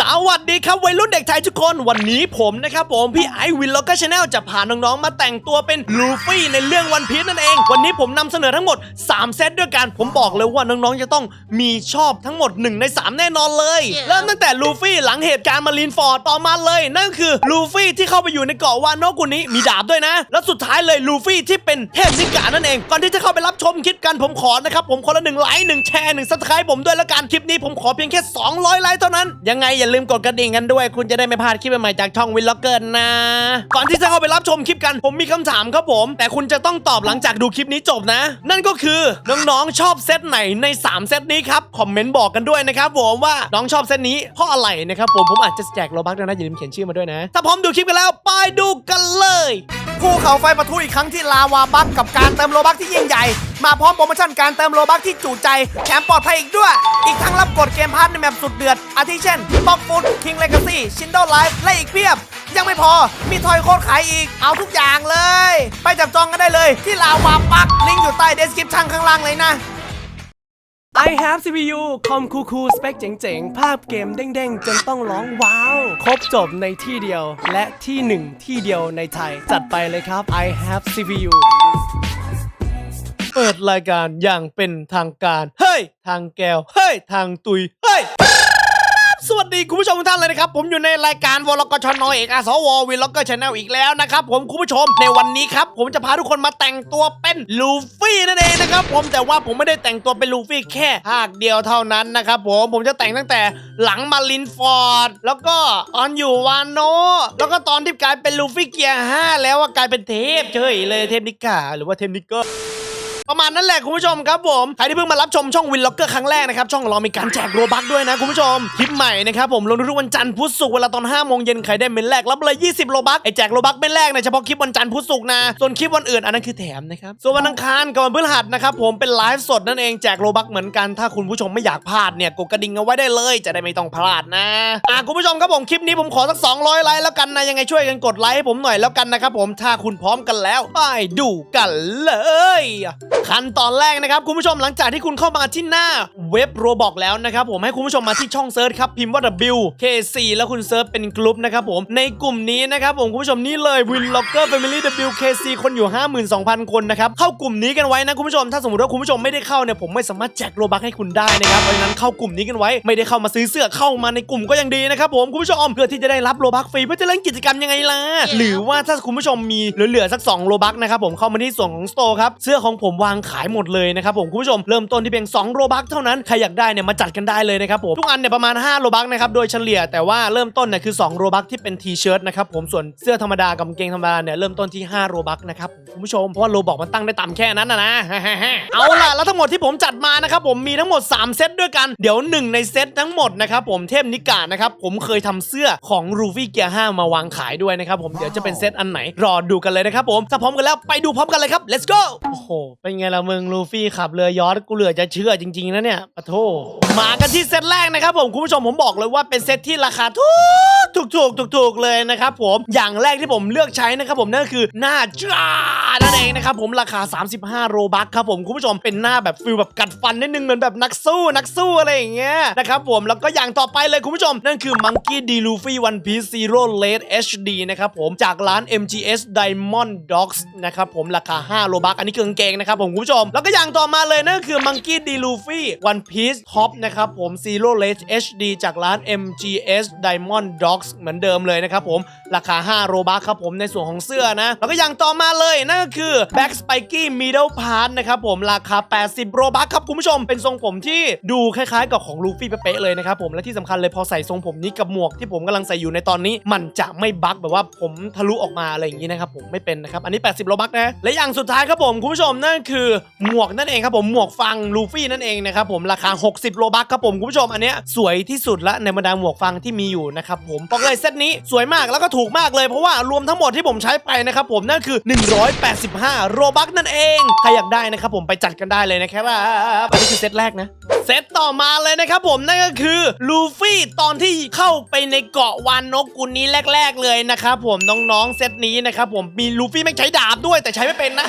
สวัสดีครับวัยรุ่นเด็กไทยทุกคนวันนี้ผมนะครับผมพี่ไอวินล็อกเกอร์ชาแนลจะพาน้องๆมาแต่งตัวเป็นลูฟี่ในเรื่องวันพี e นั่นเอง วันนี้ผมนำเสนอทั้งหมด 3 เซตด้วยกัน ผมบอกเลยว่าน้องๆจะต้องมีชอบทั้งหมด 1 ใน 3 แน่นอนเลย เริ่มตั้งแต่ลูฟี่หลังเหตุการณ์มารีนฟอร์ดต่อมาเลย นั่นก็คือลูฟี่ที่เข้าไปอยู่ในเกาะวานโนกุนี้มีดาบด้วยนะ แล้วสุดท้ายเลยลูฟี่ที่เป็นเทพนิกานั่นเอง ก่อนที่จะเข้าไปรับชมคลิปกันผมขอนะครับผมคนละหนึ่งไลค์หนึ่งแชร์หนึ่งซับสไครต์ผมด้วยละกันคลิปนี้ผมขอเพียงแค่200ไลค์เท่านั้นยังไงอย่าลืมกดกระดิ่งกันด้วย คุณจะได้ไม่พลาดคลิปใหม่ๆจากช่องวินล็อกเกอร์นะ ก่อนที่จะเข้าไปรับชมคลิปกัน ผมมีคำถามครับผม แต่คุณจะต้องตอบหลังจากดูคลิปนี้จบนะ นั่นก็คือน้องๆชอบเซตไหนใน 3 เซตนี้ครับคอมเมนต์บอกกันด้วยนะครับผมว่าน้องชอบเซตนี้เพราะอะไรนะครับผมผมอาจจะแจกโลบักนะอย่าลืมเขียนชื่อมาด้วยนะ ถ้าพร้อมดูคลิปกันแล้วไปดูกันเลยภูเขาไฟปะทุอีกครั้งที่ลาวาบักกับการเติมโลบักที่ยิ่งใหญ่ มาพร้อมโปรโมชั่นการเติมโลบักที่จุใจแถมปลอดภัยอีกด้วย อีกทั้งรับกดเกมพาร์ทในแมปสุดเดือด อาทิเช่นบ็อกฟุตคิงเลกาซี่ชินโดไลฟ์และอีกเพียบ ยังไม่พอมีทอยโค้ดขายอีกเอาทุกอย่างเลย ไปจับจองกันได้เลยที่ลาวาบักลิงก์อยู่ใต้เดสคริปชั่นข้างล่างเลยนะ I have CPU คอมคูคูสเปคเจ๋งๆ ภาพเกมเด้งๆ จนต้องร้องว้าว ครบจบในที่เดียวและที่หนึ่งที่เดียวในไทย จัดไปเลยครับ I have CPU ปิดรายการอย่างเป็นทางการ เฮ้ย ทางแก้ว เฮ้ย ทางตุย เฮ้ย สวัสดีคุณผู้ชมทุกท่านเลยนะครับ ผมอยู่ในรายการวอลกชนอเอกอาสววิล็อกเกอร์ชาแนลอีกแล้วนะครับผมคุณผู้ชมในวันนี้ครับ ผมจะพาทุกคนมาแต่งตัวเป็นลูฟี่นั่นเองนะครับผมแต่ว่าผมไม่ได้แต่งตัวเป็นลูฟี่แค่ภาคเดียวเท่านั้นนะครับผมผมจะแต่งตั้งแต่หลังมารินฟอร์ด แล้วก็ออนอยู่วานโนแล้วก็ตอนที่กลายเป็นลูฟี่เกียร์5แล้วว่ากลายเป็นเทพเฉยเลยเทพนิกาหรือว่าเทพนิกเกอร์ ประมาณนั้นแหละคุณผู้ชมครับผมใครที่เพิ่งมารับชมช่องวินล็อกเกอร์ครั้งแรกนะครับช่องของเรามีการแจกโรบัคด้วยนะคุณผู้ชมคลิปใหม่นะครับผมลงทุกวันจันทร์พุธศุกร์เวลาตอน5โมงเย็นใครได้เมนแรกรับเลย 20 โรบัคไอแจกโรบัคเมนแรกเนี่ยเฉพาะคลิปวันจันทร์พุธศุกร์นะส่วนคลิปวันอื่นอันนั้นคือแถมนะครับส่วนวันอังคารกับวันพฤหัสนะครับผมเป็นไลฟ์สดนั่นเองแจกโรบัคเหมือนกันถ้าคุณผู้ชมไม่อยากพลาดเนี่ยกดกระดิ่งเอาไว้ได้เลย จะได้ไม่ต้องพลาดนะอะคุณผู้ชมครับผมคลิปนี้ผมขอสัก 200 ไลค์แล้วกันนะยังไงช่วยกันกดไลค์ให้ผมหน่อยแล้วกันนะครับผมถ้าคุณพร้อมกันแล้วไปดูกันเลยขั้นตอนแรกนะครับคุณผู้ชมหลังจากที่คุณเข้ามาที่หน้าเว็บโรบอกแล้วนะครับผมให้คุณผู้ชมมาที่ช่องเซิร์ชครับพิมพ์ว่า W K4 แล้วคุณเซิร์ชเป็นกลุ่มนะครับผมในกลุ่มนี้นะครับผมคุณผู้ชมนี่เลย Win Locker Family WKC คนอยู่ 52,000 คนนะครับเข้ากลุ่มนี้กันไว้นะคุณผู้ชม ถ้าสมมติว่าคุณผู้ชมไม่ได้เข้าเนี่ยผมไม่สามารถแจกโรบัคให้คุณได้นะครับเพราะฉะนั้นเข้ากลุ่มนี้กันไว้ไม่ได้เข้ามาซื้อเสื้อเข้ามาในกลุ่มก็ยังดีนะครับผมคุณผู้ชมเพื่อที่จะได้รับโรบัคฟรีเพื่อจะเล่นกิจกรรมยังไงล่ะหรือว่าถ้าคุณผู้ชมมีเหลือๆสัก2โรบัคนะครับผมเข้ามาที่ส่วนของสโตร์ครับเสื้อของผมวางขายหมดเลยนะครับผมคุณผู้ชมเริ่มต้นที่เพียง2โรบัคเท่านั้นใครอยากได้เนี่ยมาจัดกันได้เลยนะครับผมทุกอันเนี่ยประมาณ5โรบัคนะครับโดยเฉลี่ยแต่ว่าเริ่มต้นเนี่ยคือ2โรบัคที่เป็นทีเชิ้ตนะครับผมส่วนเสื้อธรรมดากับกางเกงธรรมดาเนี่ยเริ่มต้นที่5โรบัคนะครับคุณผู้ชมเพราะว่าโรบอกมันตั้งได้ต่ำแค่นั้นนะนะเอาล่ะแล้วทั้งหมดที่ผมจัดมานะครับผมมีทั้งหมด 3 เซตด้วยกันเดี๋ยวหนึ่งในเซตทั้งหมดนะครับผมเทพนิกานะครับผมเคยทำเสื้อของรูฟี่เกียร์5มาวางขายด้วยนะครับผมเดี๋ยวจะเป็นเซตอันไหนรอดูกันเลยนะครับผมถ้าพร้อมกันแล้วไปดูพร้อมกันเลยครับ let's go โอ้โหเป็นไงล่ะมึงลูฟี่ขับเรือยอชต์กูเหลือจะเชื่อจริงๆนะเนี่ยปะโทมากันที่เซตแรกนะครับผมคุณผู้ชมผมบอกเลยว่าเป็นเซตที่ราคาถูกถูกถูกถูกถูกเลยนะครับผมอย่างแรกที่ผมเลือกใช้นะครับผมนั่นคือหน้าจ้านั่นเองนะครับผมราคา 35 โรบัคครับผมคุณผู้ชมเป็นหน้าแบบฟิลแบบกัดฟันนิดนึงเหมือนแบบนักสู้นักสู้อะไรอย่างเงี้ยนะครับผมแล้วก็อย่างต่อไปเลยคุณผู้ชม นั่นคือ Monkey D Luffy One Piece Zero Late HD นะครับผมจากร้าน MGS Diamond Dogs นะครับผมราคา 5 โรบัคอันนี้คือกางเกงนะครับผมคุณผู้ชม แล้วก็อย่างต่อมาเลยนั่นก็คือ Monkey D Luffy One Piece Top นะครับผม Zero Late HD จากร้าน MGS Diamond Dogs เหมือนเดิมเลยนะครับผม ราคา 5 โรบัคครับผมในส่วนของเสื้อนะ แล้วก็อย่างต่อมาเลยนั่นก็คือ Back Spiky Middle Part นะครับผมราคา 80 โรบัคครับคุณผู้ชมเป็นทรงผมที่ดูคล้ายๆ กับของลูฟี่เป๊ะเลยนะครับผมและที่สำคัญเลยพอใส่ทรงผมนี้กับหมวกที่ผมกำลังใส่อยู่ในตอนนี้ มันจะไม่บั๊กแบบว่าผมทะลุออกมาอะไรอย่างนี้นะครับผมไม่เป็นนะครับอันนี้ 80 โรบัคนะและอย่างสุดท้ายครับผมคุณผู้ชมนั่นคือหมวกนั่นเองครับผมหมวกฟังลูฟี่นั่นเองนะครับผมราคา 60โรบัคครับผมคุณผู้ชมอันเนี้ยสวยที่สุดละในบรรดาหมวกฟังที่มีอยู่นะครับผมบอกเลยเซตนี้สวยมากแล้วก็ถูกมากเลยเพราะว่ารวมทั้งหมดที่ผมใช้ไปนะครับผมนั่นคือ 185 โรบักนั่นเองใครอยากได้นะครับผมไปจัดกันได้เลยนะครับอันนี้คือเซตแรกนะเซตต่อมาเลยนะครับผมนั่นก็คือลูฟี่ตอนที่เข้าไปในเกาะวานนกกุลนี้แรก ๆ เลยนะครับผมน้องๆเซตนี้นะครับผมมีลูฟี่ไม่งใช้ดาบด้วยแต่ใช้ไม่เป็นนะ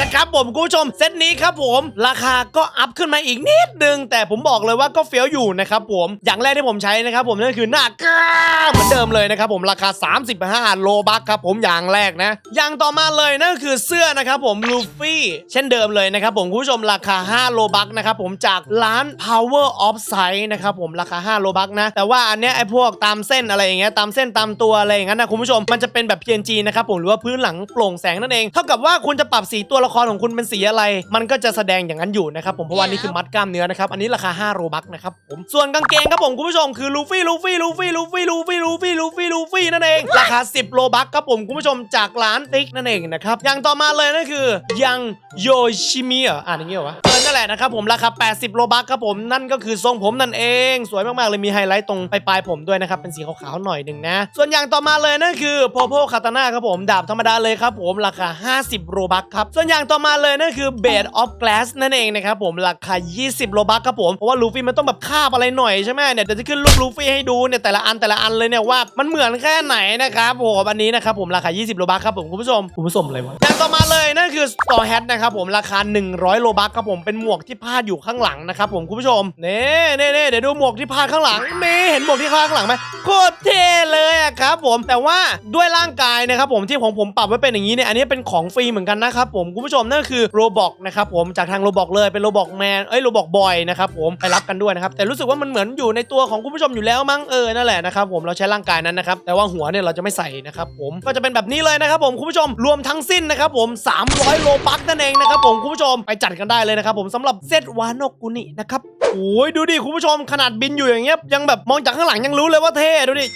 นะครับผมคุณผู้ชมเซตนี้ครับผมราคาก็อัพขึ้นมาอีกนิดนึง แต่ผมบอกเลยว่าก็เฟี้ยวอยู่นะครับผมอย่างแรกที่ผมใช้นะครับผมนั่นคือหน้ากากเหมือนเดิมเลยนะครับผมราคา 35 โลบัคครับผมอย่างแรกนะอย่างต่อมาเลยนั่นคือเสื้อนะครับผมลูฟี่เช่นเดิมเลยนะครับผมคุณผู้ชมราคา 5 โลบัคนะครับผมจากร้าน Power of Sight นะครับผมราคา 5 โลบัคนะแต่ว่าอันเนี้ยไอ้พวกตามเส้นอะไรอย่างเงี้ยตามเส้นตามตัวอะไรอย่างนั้นนะคุณผู้ชมมันจะเป็นแบบ PNG นะครับผมหรือว่าพื้นหลังโปร่งแสงนั่นเองเท่ากับว่าคุณจะปรับสีตัวละครของคุณเป็นสีอะไร มันก็จะแสดงอย่างนั้นอยู่นะครับผมเพราะว่านี่คือมัดกล้ามเนื้อนะครับอันนี้ราคา5โลบัคนะครับผมส่วนกางเกงครับผมคุณผู้ชมคือลูฟี่ลูฟี่ลูฟี่ลูฟี่ลูฟี่ลูฟี่ลูฟี่ลูฟี่นั่นเองราคา 10โลบัคครับผมคุณผู้ชมจากร้านติ๊กนั่นเองนะครับอย่างต่อมาเลยนั่นคือยังโยชิมิอะอ่านอย่างงี้เหรอวะเออนั่นแหละนะครับผมราคา 80โลบัคครับผมนั่นก็คือทรงผมนั่นเอง สวยมากๆเลยมีไฮไลท์ตรงปลายๆผมด้วยนะครับเป็นสีขาวๆหน่อยหนึ่งนะ ส่วนอย่างต่อมาเลยนั่นคือโพโพคาตาน่าครับผมดาบธรรมดาเลยครับผมราคา 50โลบัคครับส่วนอย่างต่อมาเลยนั่นคือเบดออฟ glass นั่นเองนะครับผมราคา 20 โลบัคครับผม เพราะว่าลูฟี่มันต้องแบบคาบอะไรหน่อยใช่ไหมเนี่ยเดี๋ยวจะขึ้นรูปลูฟี่ให้ดูเนี่ยแต่ละอันแต่ละอันเลยเนี่ยว่ามันเหมือนแค่ไหนนะครับผมอันนี้นะครับผมราคา 20 โลบัคครับผมคุณผู้ชมคุณผู้ชมอะไรวะอย่างต่อมาเลยนั่นคือ store hat นะครับผมราคา 100 โลบัคครับผมเป็นหมวกที่พาดอยู่ข้างหลังนะครับผมคุณผู้ชมเน่เน่เน่เดี๋ยวดูหมวกที่พาดข้างหลังนี่เห็นหมวกที่พาดข้างหลังไหมโคตรเท่เลยอะครับผมแต่ว่าด้วยร่างกายนะครับผมที่ของผมปรับไว้เป็นอย่างนี้เนี่ยอันนี้เป็นของฟรีเหมือนกันนะครับผมคุณผู้ชมนั่นคือโรบอกนะครับผมจากทางโรบอกเลยเป็นโรบอกแมนเอ้ยโรบอกบอยนะครับผมไปรับกันด้วยนะครับแต่รู้สึกว่ามันเหมือนอยู่ในตัวของคุณผู้ชมอยู่แล้วมั้งเออนั่นแหละนะครับผมเราใช้ร่างกายนั้นนะครับแต่ว่าหัวเนี่ยเราจะไม่ใส่นะครับผมก็จะเป็นแบบนี้เลยนะครับผมคุณผู้ชมรวมทั้งสิ้นนะครับผม 300 โลบัคนั่นเองนะครับผมคุณผู้ชมไปจัดกันได้เลยนะครับผมสำหรับเซตวานกกุนินะครับ โอ้ยดูดิคุณผู้ชมขนาดบินอยู่อย่างเงี้ยยังแบบมองจากข้างหลังยังรู้เลยว่าเท่ดูดิ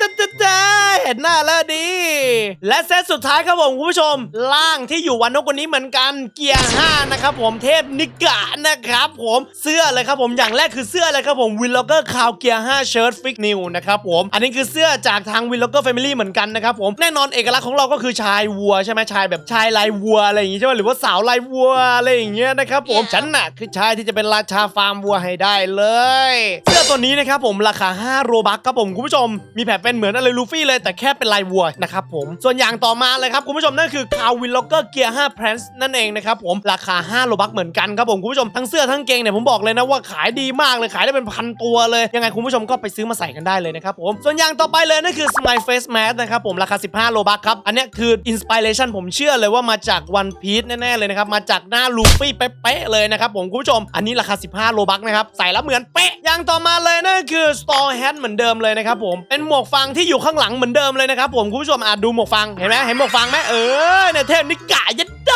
จ้าจ้าจ้าเห็นหน้าแล้วดี และเซตสุดท้ายครับผมคุณผู้ชม ล่างที่อยู่วันนกคนนี้เหมือนกันเกียร์5นะครับผมเทพนิกะนะครับผมเสื้อเลยครับผมอย่างแรกคือเสื้อเลยครับผมวินล็อกเกอร์คาวเกียร์5เชิ้ตฟิกนิวนะครับผมอันนี้คือเสื้อจากทางวินล็อกเกอร์แฟมิลี่เหมือนกันนะครับผมแน่นอนเอกลักษณ์ของเราก็คือชายวัวใช่ไหมชายแบบชายลายวัวอะไรอย่างงี้ใช่ไหมหรือว่าสาวลายวัวอะไรอย่างเงี้ยนะครับผมฉันน่ะคือชายที่จะเป็นราชาฟาร์มวัวให้ได้เลยเสื้อตัวนี้นะครับผมราคา 5 โรบัคครับผมคุณผู้ชม มีแผลเป็นเหมือนอะไรลูฟี่เลยแต่แค่เป็นลายวัวนะครับผมส่วนอย่างต่อมาเลยครับคุณผู้ชมนั่นคือคาวินล็อกเกอร์เกียร์5 p r a n c e นั่นเองนะครับผมราคา 5 โรบัคเหมือนกันครับผมคุณผู้ชมทั้งเสื้อทั้งเกงเนี่ยผมบอกเลยนะว่าขายดีมากเลยขายได้เป็นพันตัวเลยยังไงคุณผู้ชมก็ไปซื้อมาใส่กันได้เลยนะครับผมส่วนอย่างต่อไปเลยนั่นคือ Smile Face Mask นะครับผมราคา 15 โลบัคครับ อันนี้คืออินสปิเรชันผมเชื่อเลยว่ามาจาก One Piece แน่ๆเลยนะครับ มาจากหน้าลูฟี่เป๊ะๆเลยนะครับผมคุณผู้ชม อันนี้ราคา 15 โลบัคนะครับใส่แล้วเหมือนเป๊ะอย่างต่อมาเลยนั่นคือ Store Hat เหมือนเดิมเลยนะครับผมเป็นหมวกฟางที่อยู่ข้างหลังเหมือนเดิมเลยนะครับผมคุณผู้ชมอาจดูหมวกฟางเห็นไหมเห็นหมวกฟางไหมเออเนี่ยเทพนิกะยัด โด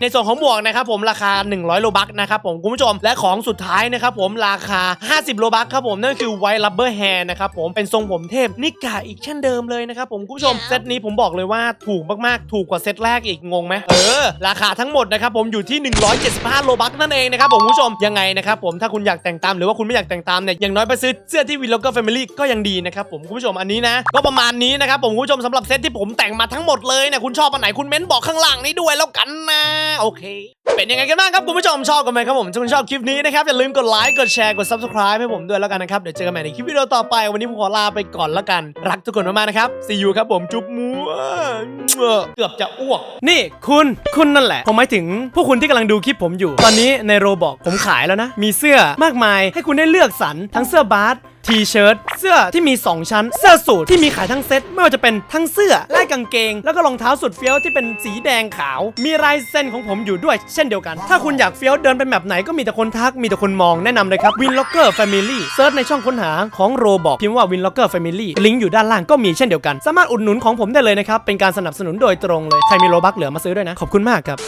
ในส่วนของหมวกนะครับผมราคา 100 โลบัคนะครับผมคุณผู้ชมและของสุดท้ายนะครับผมราคา 50 โลบัคครับผมนั่นคือไวท์ลับเบอร์แฮร์นะครับผมเป็นทรงผมเทพนิกะอีกเช่นเดิมเลยนะครับผมคุณผู้ชมเซตนี้ผมบอกเลยว่าถูกมากๆ ถูกกว่าเซตแรกอีกงงไหมเออ ราคาทั้งหมดนะครับผมอยู่ที่ 175 โลบัคนั่นเองนะครับผมคุณผู้ชมยังไงนะครับผมถ้าคุณอยากแต่งตามหรือว่าคุณไม่อยากแต่งตามเนี่ยอย่างน้อยไปซื้อเสื้อที่วิลล็อกเกอร์แฟมิลี่ก็ยังดีนะครับผมคุณผู้ชมอันนี้นะก็ประมาณนี้นะครับผมคุณผู้ชมสำหรับเซตที่ผมแต่งมาทั้งหมดเลยเนี่ยคุณชอบอันไหนคุณเม้นบอกข้างล่างนี้ด้วยแล้วกันนะ โอเค เป็นยังไงกันบ้างครับคุณผู้ชมชอบกันไหมครับผมถ้าคุณชอบคลิปนี้นะครับอย่าลืมกดไลค์กดแชร์กด subscribe ให้ผมด้วยแล้วกันนะครับเดี๋ยวเจอกันใหม่ในคลิปวิดีโอต่อไป วันนี้ผมขอลาไปก่อนแล้วกัน รักทุกคนมากๆนะครับ see you ครับผมจุ๊บมัวเกือบจะอ้วก นี่คุณคุณนั่นแหละ ผมหมายถึงพวกคุณที่กำลังดูคลิปผมอยู่ ตอนนี้ในโรบอกผมขายแล้วนะ มีเสื้อมากมายให้คุณได้เลือกสรรทั้งเสื้อบาสทีเชิ้ตเสื้อที่มี 2 ชั้น เสื้อสูทที่มีขายทั้งเซ็ตไม่ว่าจะเป็นทั้งเสื้อและกางเกง แล้วก็รองเท้าสุดเฟี้ยวที่เป็นสีแดงขาว มีลายเส้นของผมอยู่ด้วยเช่นเดียวกัน ถ้าคุณอยากเฟี้ยวเดินไปแบบไหนก็มีแต่คนทักมีแต่คนมองแนะนำเลยครับ Win Locker Family เซิร์ชในช่องค้นหาของโรบอกพิมพ์ว่า Win Locker Family ลิงก์อยู่ด้านล่างก็มีเช่นเดียวกัน สามารถอุดหนุนของผมได้เลยนะครับเป็นการสนับสนุนโดยตรงเลยใครมีโรบักเหลือมาซื้อด้วยนะขอบคุณมากครับ